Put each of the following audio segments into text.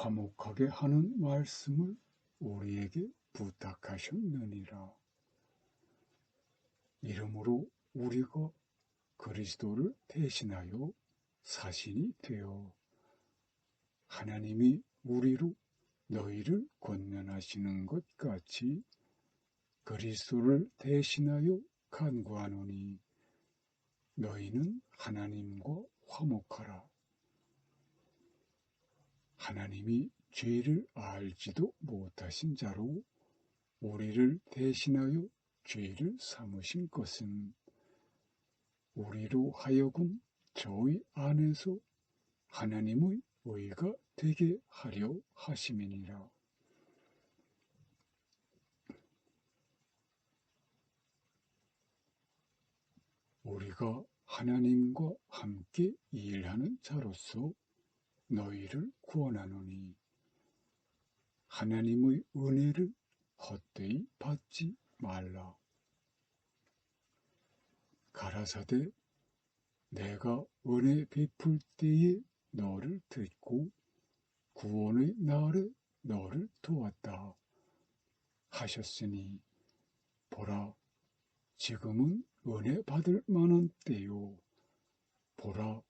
화목하게 하는 말씀을 우리에게 부탁하셨느니라. 이러므로 우리가 그리스도를 대신하여 사신이 되어 하나님이 우리로 너희를 권면하시는 것 같이 그리스도를 대신하여 간구하노니 너희는 하나님과 화목하라. 하나님이 죄를 알지도 못하신 자로 우리를 대신하여 죄를 삼으신 것은 우리로 하여금 저희 안에서 하나님의 의가 되게 하려 하심이니라. 우리가 하나님과 함께 일하는 자로서 너희를 구원하노니 하나님의 은혜를 헛되이 받지 말라. 가라사대 내가 은혜 베풀 때에 너를 듣고 구원의 날에 너를 도왔다 하셨으니 보라 지금은 은혜 받을 만한 때요 보라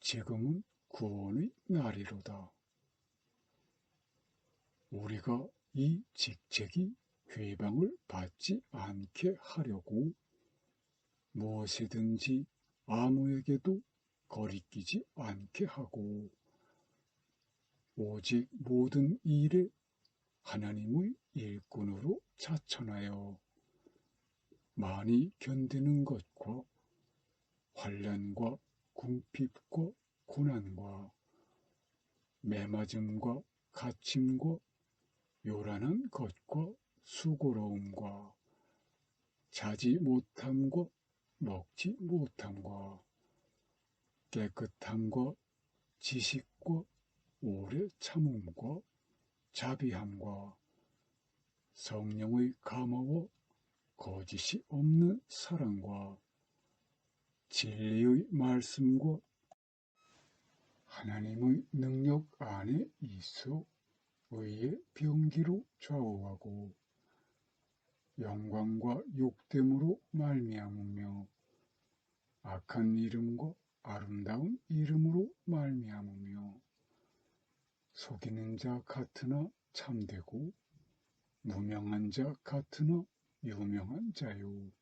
지금은 구원의 날이로다. 우리가 이 직책이 회방을 받지 않게 하려고 무엇이든지 아무에게도 거리끼지 않게 하고 오직 모든 일에 하나님의 일꾼으로 자천하여 많이 견디는 것과 환란과 궁핍과 고난과 매맞음과 갇힘과 요란한 것과 수고로움과 자지 못함과 먹지 못함과 깨끗함과 지식과 오래 참음과 자비함과 성령의 감화와 거짓이 없는 사랑과 진리의 말씀과 하나님의 능력 안에 있어 의의 병기로 좌우하고 영광과 욕됨으로 말미암으며 악한 이름과 아름다운 이름으로 말미암으며 속이는 자 같으나 참되고 무명한 자 같으나 유명한 자요.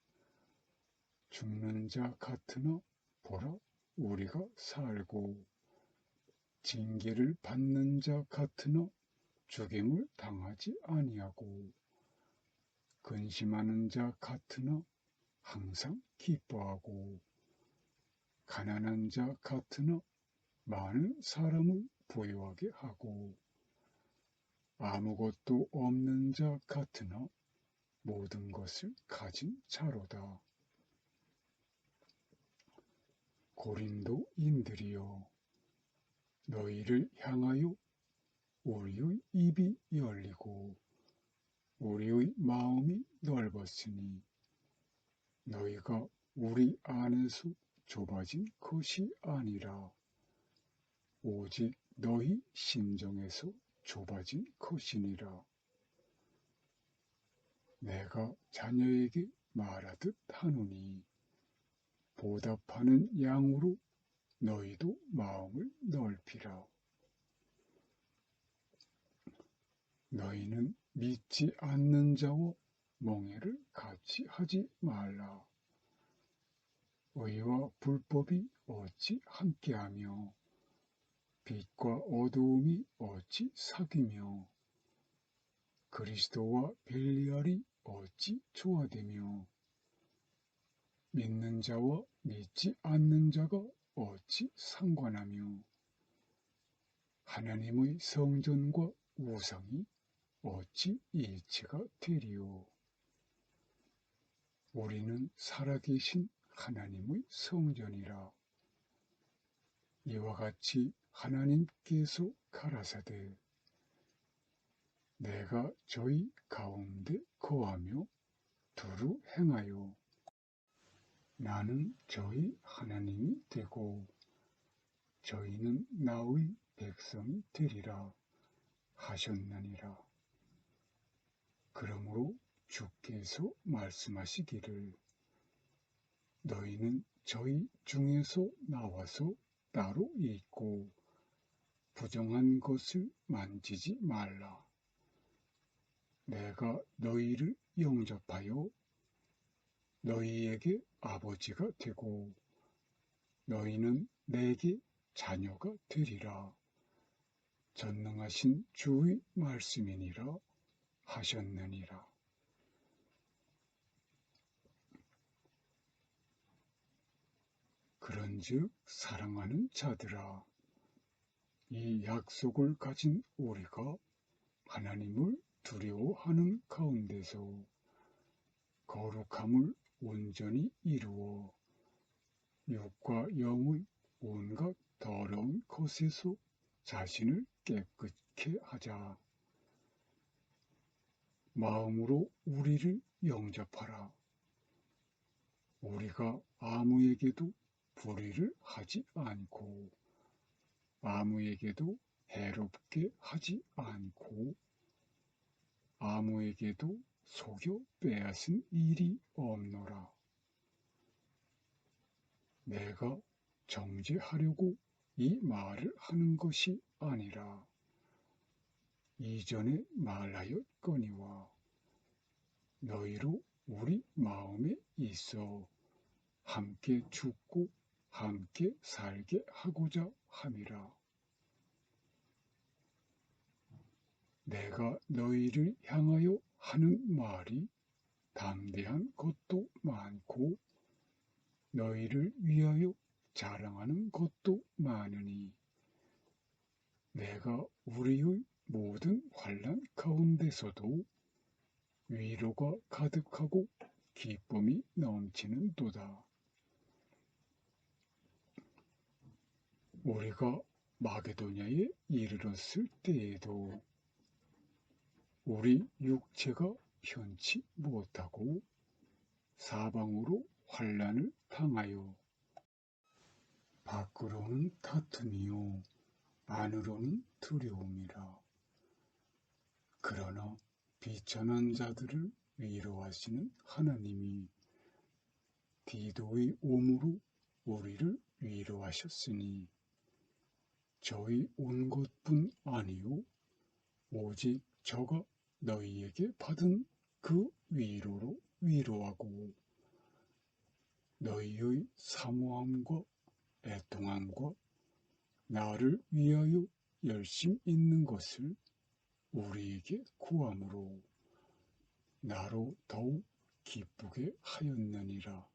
죽는 자 같으나 보라 우리가 살고 징계를 받는 자 같으나 죽임을 당하지 아니하고 근심하는 자 같으나 항상 기뻐하고 가난한 자 같으나 많은 사람을 부유하게 하고 아무것도 없는 자 같으나 모든 것을 가진 자로다. 고린도인들이여 너희를 향하여 우리의 입이 열리고 우리의 마음이 넓었으니 너희가 우리 안에서 좁아진 것이 아니라 오직 너희 심정에서 좁아진 것이니라. 내가 자녀에게 말하듯 하노니 보답하는 양으로 너희도 마음을 넓히라. 너희는 믿지 않는 자와 멍해를 같이 하지 말라. 의와 불법이 어찌 함께하며 빛과 어두움이 어찌 사귀며 그리스도와 벨리알이 어찌 조화되며 믿는 자와 믿지 않는 자가 어찌 상관하며 하나님의 성전과 우상이 어찌 일치가 되리요. 우리는 살아계신 하나님의 성전이라. 이와 같이 하나님께서 가라사대 내가 저희 가운데 거하며 두루 행하여 나는 저희 하나님이 되고 저희는 나의 백성이 되리라 하셨느니라. 그러므로 주께서 말씀하시기를 너희는 저희 중에서 나와서 따로 있고 부정한 것을 만지지 말라. 내가 너희를 영접하여 너희에게 아버지가 되고 너희는 내게 자녀가 되리라. 전능하신 주의 말씀이니라 하셨느니라. 그런즉 사랑하는 자들아 이 약속을 가진 우리가 하나님을 두려워하는 가운데서 거룩함을 온전히 이루어 육과 영의 온갖 더러운 것에서 자신을 깨끗게 하자. 마음으로 우리를 영접하라. 우리가 아무에게도 불의를 하지 않고 아무에게도 해롭게 하지 않고 아무에게도 속여 빼앗은 일이 없노라. 내가 정죄하려고 이 말을 하는 것이 아니라 이전에 말하였거니와 너희로 우리 마음에 있어 함께 죽고 함께 살게 하고자 함이라. 내가 너희를 향하여 하는 말이 담대한 것도 많고 너희를 위하여 자랑하는 것도 많으니 내가 우리의 모든 환란 가운데서도 위로가 가득하고 기쁨이 넘치는 도다. 우리가 마게도냐에 이르렀을 때에도 우리 육체가 편치 못하고 사방으로 환란을 당하여 밖으로는 다툼이요 안으로는 두려움이라. 그러나 비천한 자들을 위로하시는 하나님이 디도의 오므로 우리를 위로하셨으니 저희 온 것뿐 아니요 오직 저가 너희에게 받은 그 위로로 위로하고 너희의 사모함과 애통함과 나를 위하여 열심 있는 것을 우리에게 구함으로 나로 더욱 기쁘게 하였느니라.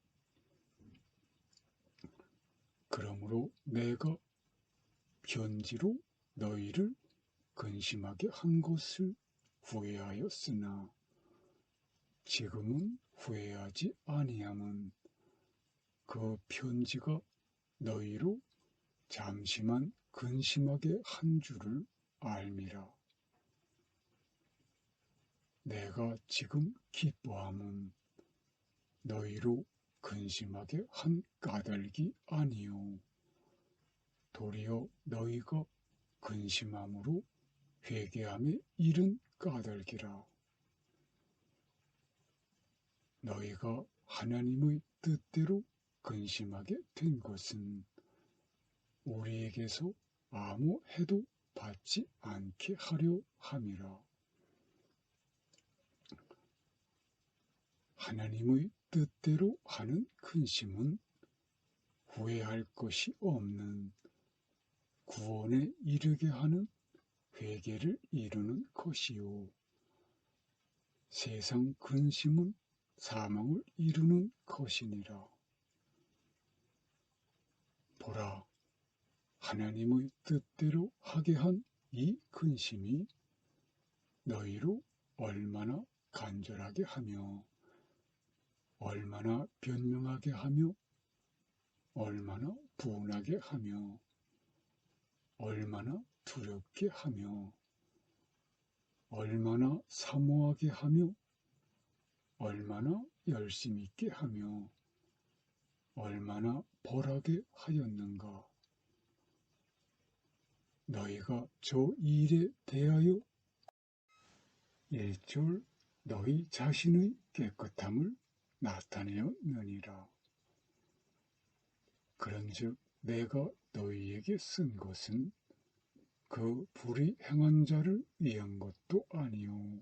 그러므로 내가 편지로 너희를 근심하게 한 것을 후회하였으나 지금은 후회하지 아니함은 그 편지가 너희로 잠시만 근심하게 한 줄을 알미라. 내가 지금 기뻐함은 너희로 근심하게 한 까닭이 아니요. 도리어 너희가 근심함으로 회개함에 이른 까닭이라. 너희가 하나님의 뜻대로 근심하게 된 것은 우리에게서 아무 해도 받지 않게 하려 함이라. 하나님의 뜻대로 하는 근심은 후회할 것이 없는 구원에 이르게 하는 회개를 이루는 것이요. 세상 근심은 사망을 이루는 것이니라. 보라, 하나님의 뜻대로 하게 한 이 근심이 너희로 얼마나 간절하게 하며 얼마나 변명하게 하며 얼마나 분하게 하며 얼마나 두렵게 하며 얼마나 사모하게 하며 얼마나 열심 있게 하며 얼마나 벌하게 하였는가. 너희가 저 일에 대하여 일줄 너희 자신의 깨끗함을 나타내었느니라. 그런즉 내가 너희에게 쓴 것은 그 불의 행한 자를 위한 것도 아니요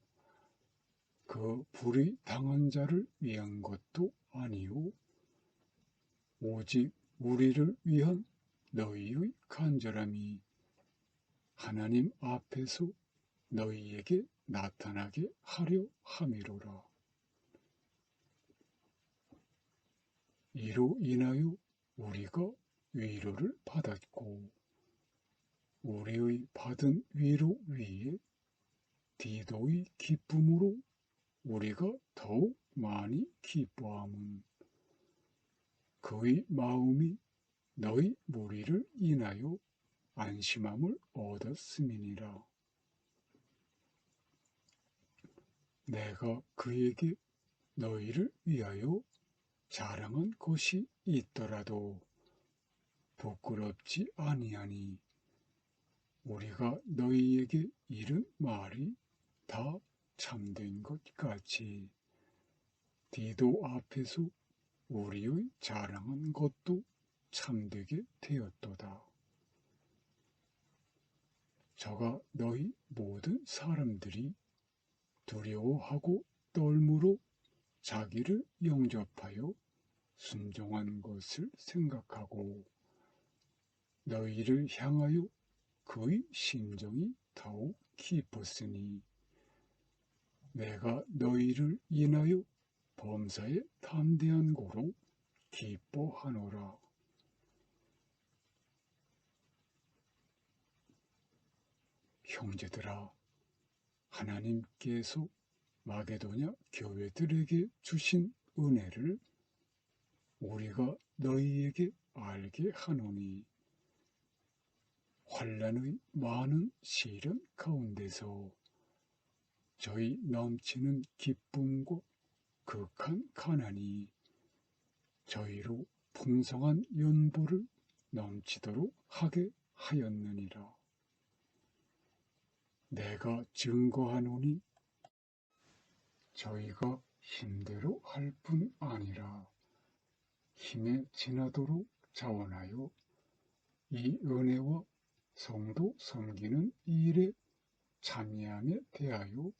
그 불의 당한 자를 위한 것도 아니요 오직 우리를 위한 너희의 간절함이 하나님 앞에서 너희에게 나타나게 하려 함이로라. 이로 인하여 우리가 위로를 받았고 우리의 받은 위로 위에 디도의 기쁨으로 우리가 더욱 많이 기뻐함은 그의 마음이 너희 무리를 인하여 안심함을 얻었음이니라. 내가 그에게 너희를 위하여 자랑한 것이 있더라도 부끄럽지 아니하니 우리가 너희에게 이른 말이 다 참된 것 같이 디도 앞에서 우리의 자랑한 것도 참되게 되었도다. 저가 너희 모든 사람들이 두려워하고 떨므로 자기를 영접하여 순종한 것을 생각하고 너희를 향하여 그의 심정이 더욱 깊었으니 내가 너희를 인하여 범사에 담대한 고로 기뻐하노라. 형제들아, 하나님께서 마게도냐 교회들에게 주신 은혜를 우리가 너희에게 알게 하노니 환란의 많은 시련 가운데서 저희 넘치는 기쁨과 극한 가난이 저희로 풍성한 연보를 넘치도록 하게 하였느니라. 내가 증거하노니 저희가 힘대로 할 뿐 아니라 힘에 지나도록 자원하여 이 은혜와 성도 섬기는 일에 참여함에 대하여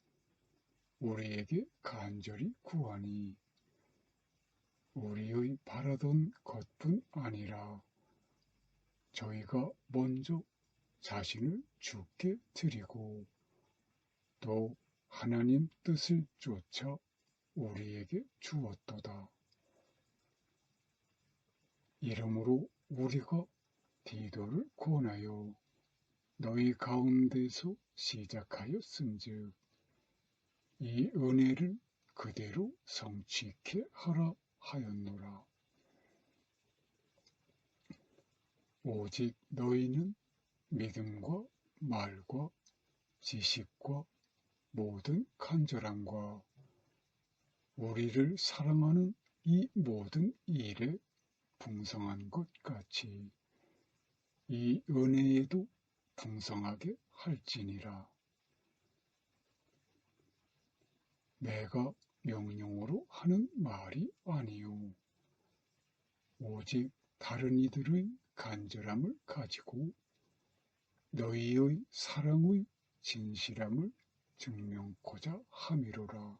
우리에게 간절히 구하니 우리의 바라던 것뿐 아니라 저희가 먼저 자신을 죽게 드리고 또 하나님 뜻을 쫓아 우리에게 주었도다. 이러므로 우리가 디도를 권하여 너희 가운데서 시작하였은즉 이 은혜를 그대로 성취케 하라 하였노라. 오직 너희는 믿음과 말과 지식과 모든 간절함과 우리를 사랑하는 이 모든 일에 풍성한 것 같이 이 은혜에도 풍성하게 할지니라. 내가 명령으로 하는 말이 아니요. 오직 다른 이들의 간절함을 가지고 너희의 사랑의 진실함을 증명코자 함이로라.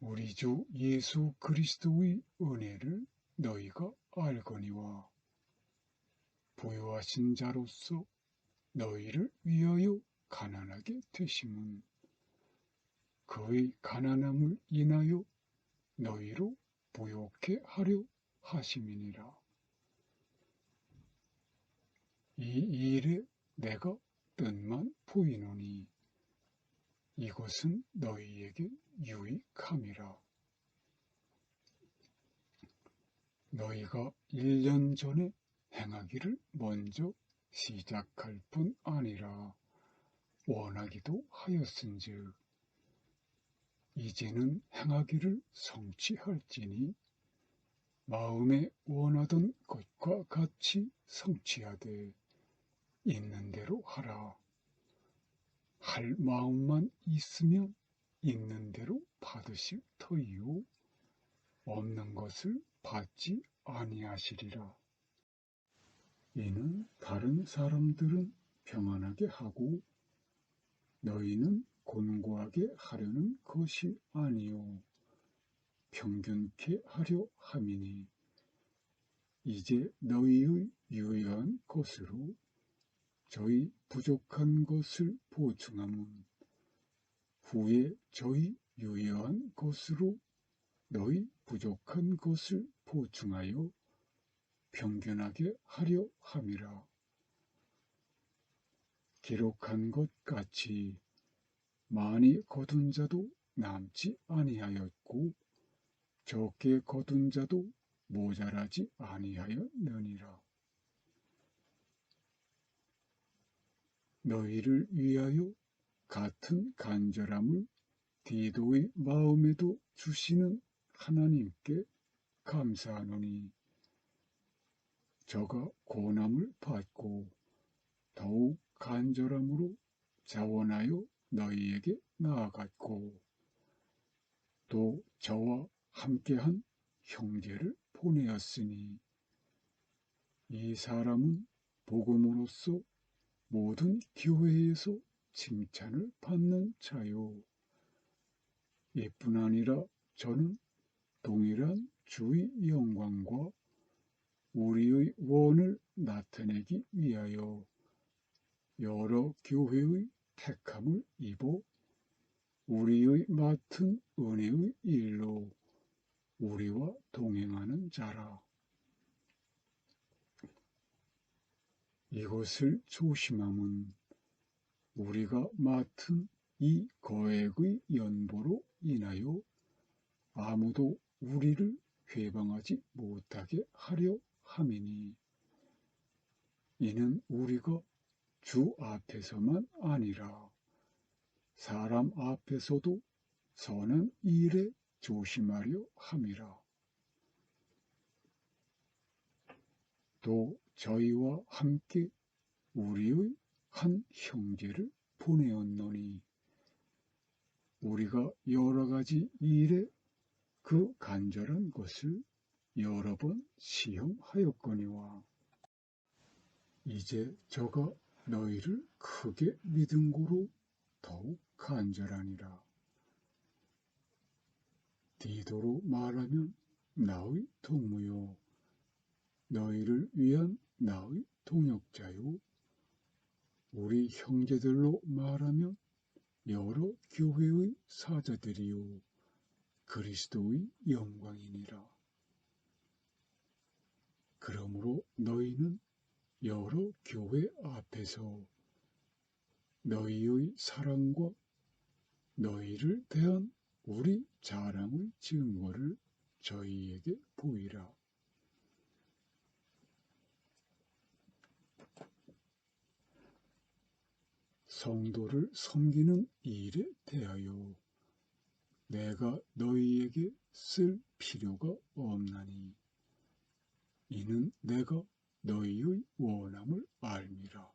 우리 주 예수 그리스도의 은혜를 너희가 알거니와 부유하신 자로서 너희를 위하여 가난하게 되심은 그의 가난함을 인하여 너희로 부욕해 하려 하심이니라. 이 일에 내가 뜻만 보이노니 이것은 너희에게 유익함이라. 너희가 1년 전에 행하기를 먼저 시작할 뿐 아니라 원하기도 하였은즉 이제는 행하기를 성취할지니 마음에 원하던 것과 같이 성취하되 있는 대로 하라. 할 마음만 있으면 있는 대로 받으실 터이요 없는 것을 받지 아니하시리라. 이는 다른 사람들은 평안하게 하고 너희는 곤고하게 하려는 것이 아니요 평균케 하려 함이니 이제 너희의 유의한 것으로 저희 부족한 것을 보충함은 후에 저희 유의한 것으로 너희 부족한 것을 보충하여 평균하게 하려 함이라. 기록한 것 같이 많이 거둔 자도 남지 아니하였고 적게 거둔 자도 모자라지 아니하였느니라. 너희를 위하여 같은 간절함을 디도의 마음에도 주시는 하나님께 감사하노니 저가 고난을 받고 더욱 간절함으로 자원하여 너희에게 나아갔고 또 저와 함께한 형제를 보내었으니 이 사람은 복음으로써 모든 교회에서 칭찬을 받는 자요. 이뿐 아니라 저는 동일한 주의 영광과 우리의 원을 나타내기 위하여 여러 교회의 택함을 입어 우리의 맡은 은혜의 일로 우리와 동행하는 자라. 이것을 조심함은 우리가 맡은 이 거액의 연보로 인하여 아무도 우리를 회방하지 못하게 하려 함이니 이는 우리가 주 앞에서만 아니라 사람 앞에서도 선한 일에 조심하려 함이라. 또 저희와 함께 우리의 한 형제를 보내었노니 우리가 여러 가지 일에 그 간절한 것을 여러 번 시험하였거니와 이제 저가 너희를 크게 믿은 고로 더욱 간절하니라. 디도로 말하면 나의 동무요 너희를 위한 나의 동역자요 우리 형제들로 말하면 여러 교회의 사자들이요 그리스도의 영광이니라. 그러므로 너희는 여러 교회 앞에서 너희의 사랑과 너희를 대한 우리 자랑의 증거를 저희에게 보이라. 성도를 섬기는 일에 대하여 내가 너희에게 쓸 필요가 없나니 이는 내가 너희의 원함을 알미라.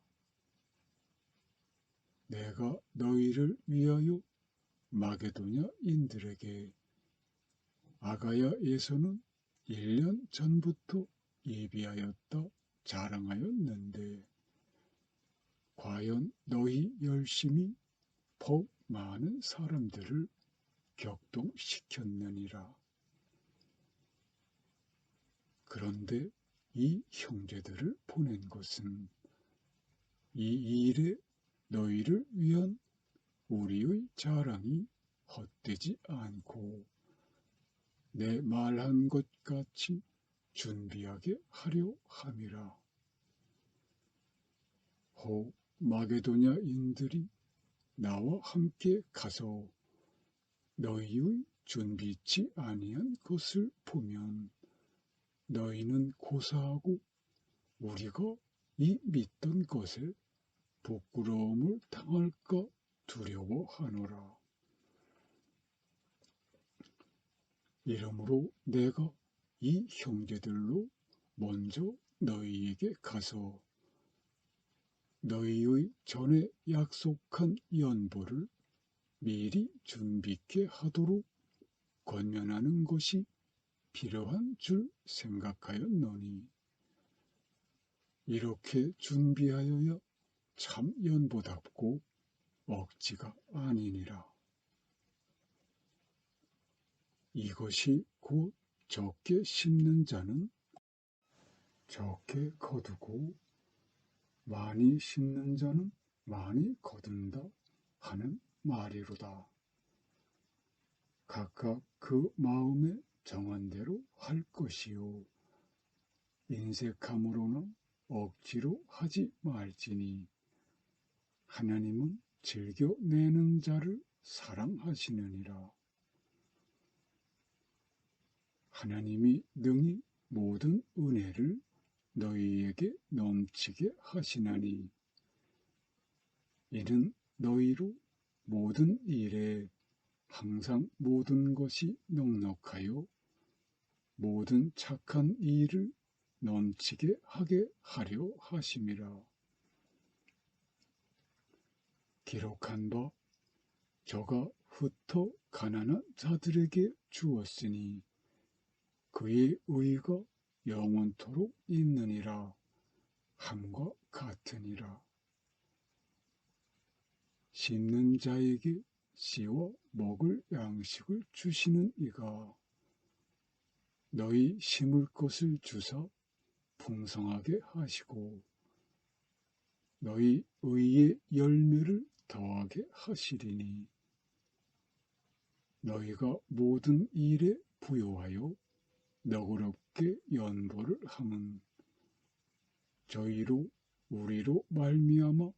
내가 너희를 위하여 마게도냐인들에게 아가야에서는 1년 전부터 예비하였다 자랑하였는데 과연 너희 열심히 복 많은 사람들을 격동시켰느니라. 그런데 이 형제들을 보낸 것은 이 일에 너희를 위한 우리의 자랑이 헛되지 않고 내 말한 것 같이 준비하게 하려 함이라. 호 마게도냐인들이 나와 함께 가서 너희의 준비치 아니한 것을 보면 너희는 고사하고 우리가 이 믿던 것에 부끄러움을 당할까 두려워하노라. 이러므로 내가 이 형제들로 먼저 너희에게 가서 너희의 전에 약속한 연보를 미리 준비케 하도록 권면하는 것이 필요한 줄 생각하였노니 이렇게 준비하여야 참 연보답고 억지가 아니니라. 이것이 곧 적게 심는 자는 적게 거두고 많이 심는 자는 많이 거둔다 하는 말이로다. 각각 그 마음에 정한 대로 할 것이요. 인색함으로는 억지로 하지 말지니 하나님은 즐겨 내는 자를 사랑하시느니라. 하나님이 능히 모든 은혜를 너희에게 넘치게 하시나니 이는 너희로 모든 일에 항상 모든 것이 넉넉하여 모든 착한 일을 넘치게 하게 하려 하심이라. 기록한 바 저가 흩어 가난한 자들에게 주었으니 그의 의가 영원토록 있느니라 함과 같으니라. 심는 자에게 씨와 먹을 양식을 주시는 이가 너희 심을 것을 주사 풍성하게 하시고 너희 의의 열매를 더하게 하시리니 너희가 모든 일에 부요하여 너그럽게 연보를 함은 저희로 우리로 말미암아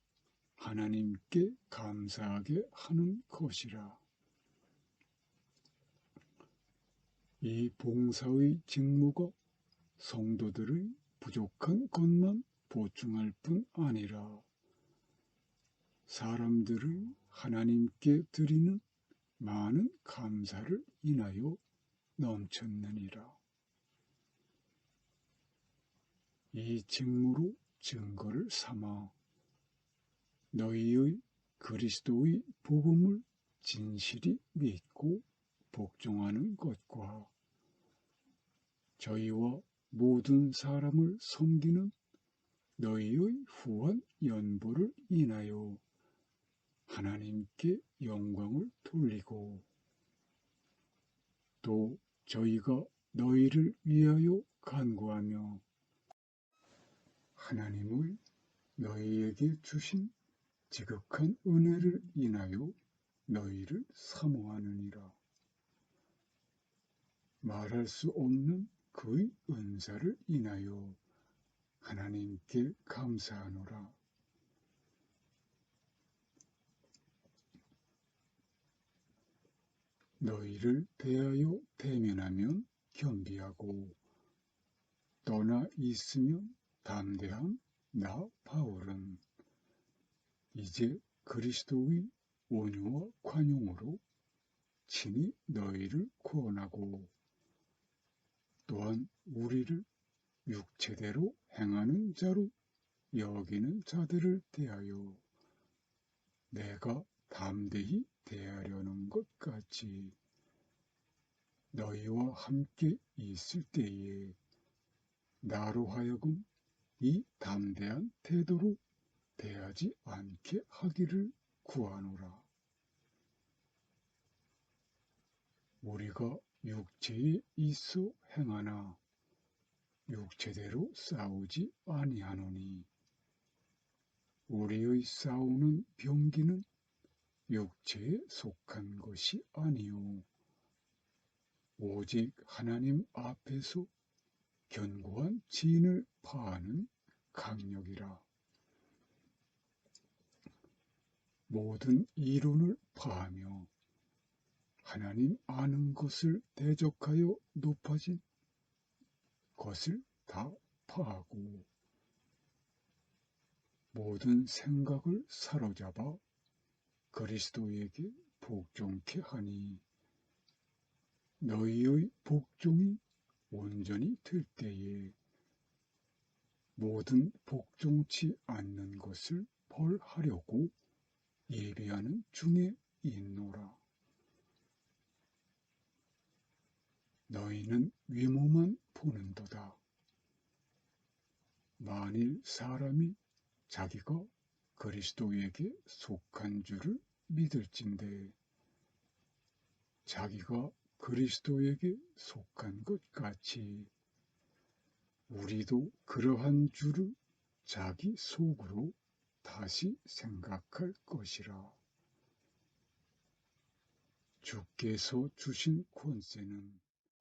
하나님께 감사하게 하는 것이라. 이 봉사의 직무가 성도들의 부족한 것만 보충할 뿐 아니라 사람들을 하나님께 드리는 많은 감사를 인하여 넘쳤느니라. 이 직무로 증거를 삼아 너희의 그리스도의 복음을 진실이 믿고 복종하는 것과 저희와 모든 사람을 섬기는 너희의 후한 연보를 인하여 하나님께 영광을 돌리고 또 저희가 너희를 위하여 간구하며 하나님의 너희에게 주신 지극한 은혜를 인하여 너희를 사모하느니라. 말할 수 없는 그의 은사를 인하여 하나님께 감사하노라. 너희를 대하여 대면하면 겸비하고 떠나 있으면 담대한 나 바울은 이제 그리스도의 온유와 관용으로 친히 너희를 구원하고 또한 우리를 육체대로 행하는 자로 여기는 자들을 대하여 내가 담대히 대하려는 것 같이 너희와 함께 있을 때에 나로 하여금 이 담대한 태도로 대하지 않게 하기를 구하노라. 우리가 육체에 있어 행하나? 육체대로 싸우지 아니하노니. 우리의 싸우는 병기는 육체에 속한 것이 아니요. 오직 하나님 앞에서 견고한 진을 파하는 강력이라. 모든 이론을 파하며 하나님 아는 것을 대적하여 높아진 것을 다 파하고 모든 생각을 사로잡아 그리스도에게 복종케 하니 너희의 복종이 온전히 될 때에 모든 복종치 않는 것을 벌하려고 예비하는 중에 있노라. 너희는 외모만 보는도다. 만일 사람이 자기가 그리스도에게 속한 줄을 믿을진데 자기가 그리스도에게 속한 것 같이 우리도 그러한 줄을 자기 속으로 다시 생각할 것이라. 주께서 주신 권세는